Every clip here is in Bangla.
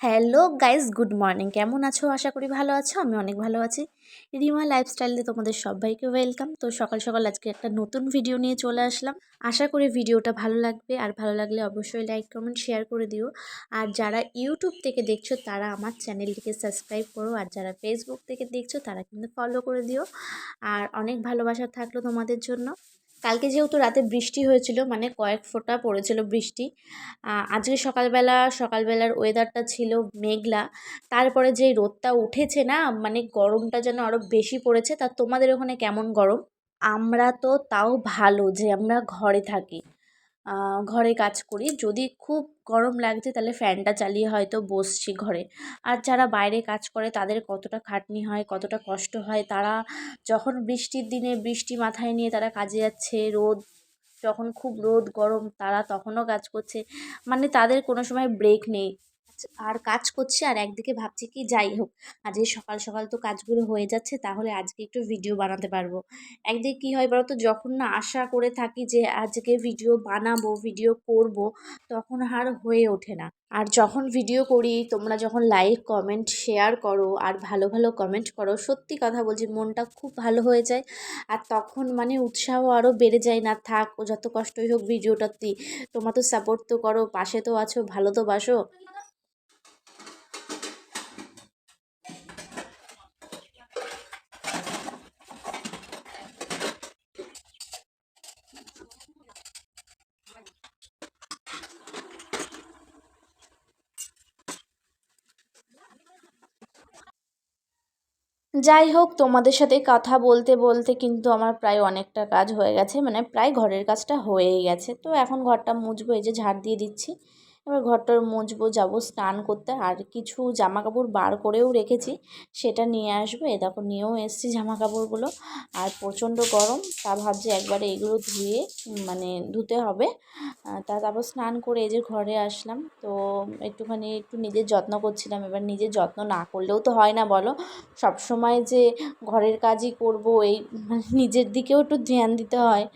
Hello guys, good morning. কেমন আছো? আশা করি ভালো আছো, আমি অনেক ভালো আছি। রিমা লাইফস্টাইলে তোমাদের সবাইকে ওয়েলকাম তো সকাল সকাল আজকে একটা নতুন ভিডিও নিয়ে চলে আসলাম। আশা করি ভিডিওটা ভালো লাগবে, আর ভালো লাগলে অবশ্যই লাইক কমেন্ট শেয়ার করে দিও। আর যারা ইউটিউব থেকে দেখছ, তারা আমার চ্যানেলটিকে সাবস্ক্রাইব করো। আর যারা ফেসবুক থেকে দেখছ, তারা কিন্তু ফলো করে দিও। আর অনেক ভালোবাসা থাকল তোমাদের জন্য। কালকে যেহেতু রাতে বৃষ্টি হয়েছিল মানে কয়েক ফোঁটা পড়েছিল বৃষ্টি আজকে সকালবেলা, সকালবেলার ওয়েদারটা ছিল মেঘলা, তারপরে যে রোদটা উঠেছে না মানে গরমটা যেন আরও বেশি পড়েছে, তা তোমাদের ওখানে কেমন গরম? আমরা তো তাও ভালো যে আমরা ঘরে থাকি। ঘরে কাজ করি। যদি খুব গরম লাগছে তাহলে ফ্যানটা চালিয়ে হয়তো বসছি ঘরে। আর যারা বাইরে কাজ করে তাদের কতটা খাটনি হয়, কতটা কষ্ট হয়, তারা যখন বৃষ্টির দিনে বৃষ্টি মাথায় নিয়ে তারা কাজে যাচ্ছে, রোদ, যখন খুব রোদ, গরম, তারা তখনও কাজ করছে। মানে তাদের কোনো সময় ব্রেক নেই। আর কাজ করছি আর একদিকে ভাবছি কি যাই হোক। আজকে সকাল সকাল তো কাজগুলো হয়ে যাচ্ছে, তাহলে আজকে একটু ভিডিও বানাতে পারব। একদিকে কী হয় বলো তো যখন না আশা করে থাকি যে আজকে ভিডিও বানাবো ভিডিও করব, তখন আর হয়ে ওঠে না। আর যখন ভিডিও করি, তোমরা যখন লাইক কমেন্ট শেয়ার করো আর ভালো ভালো কমেন্ট করো, সত্যি কথা বলছি মনটা খুব ভালো হয়ে যায়। আর তখন মানে উৎসাহ আরও বেড়ে যায় না, থাক ও যত কষ্টই হোক ভিডিওটা তোমার তো সাপোর্ট তো করো, পাশে তো আছো, ভালো তো বাসো। যাই হোক, তোমাদের সাথে কথা বলতে বলতে কিন্তু আমার প্রায় অনেকটা কাজ হয়ে গেছে। মানে প্রায় ঘরের কাজটা হয়েই গেছে। তো এখন ঘরটা মুছবো, এই যে ঝাড় দিয়ে দিচ্ছি। এবার ঘরটার মুছবো, যাব, স্নান করতে। আর কিছু জামা কাপড় বার করেও রেখেছি, সেটা নিয়ে আসব। এ দেখো, নিয়েও এসছি জামা কাপড়গুলো আর প্রচণ্ড গরম, তা ভাবছি একবারে এগুলো ধুয়ে মানে ধুতে হবে। তা তারপর স্নান করে এই যে ঘরে আসলাম। তো একটুখানি একটু নিজের যত্ন করছিলাম। এবার নিজের যত্ন না করলেও তো হয় না, বলো? সবসময় যে ঘরের কাজই করব, এই মানে নিজের দিকেও একটু ধ্যান দিতে হয়।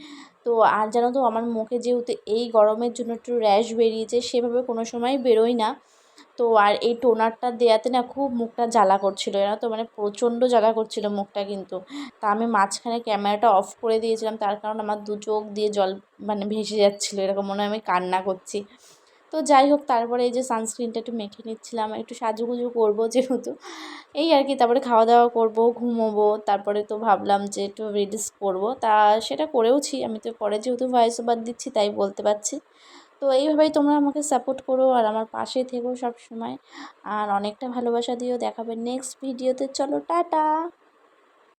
তো আর জানো তো আমার মুখে যেহেতু এই গরমের জন্য একটু র্যাশ বেরিয়েছে, সেভাবে কোনো সময় বেরোয় না। তো আর এই টোনারটা দেওয়াতে না খুব মুখটা জ্বালা করছিল, জানো তো? মানে প্রচণ্ড জ্বালা করছিল মুখটা কিন্তু। তা আমি মাঝখানে ক্যামেরাটা অফ করে দিয়েছিলাম, তার কারণ আমার দু চোখ দিয়ে জল মানে ভেসে যাচ্ছিল, এরকম মনে হয় আমি কান্না করছি। তো যাই হোক, তারপরে এই যে সানস্ক্রিনটা একটু মেখে নিচ্ছিলাম, একটু সাজুগুজু করব যেহেতু। এই আর কি, তারপরে খাওয়া দাওয়া করব, ঘুমোবো, তারপরে তো ভাবলাম যে একটু রিলস করব। তা সেটা করেওছি, আমি তো পরে যেহেতু ভয়েস ওভার দিচ্ছি, তাই বলতে পারছি। তো এইভাবেই তোমরা আমাকে সাপোর্ট করো আর আমার পাশে থেকো সব সময় আর অনেকটা ভালোবাসা দিও দেখাবে নেক্সট ভিডিওতে চলো, টাটা!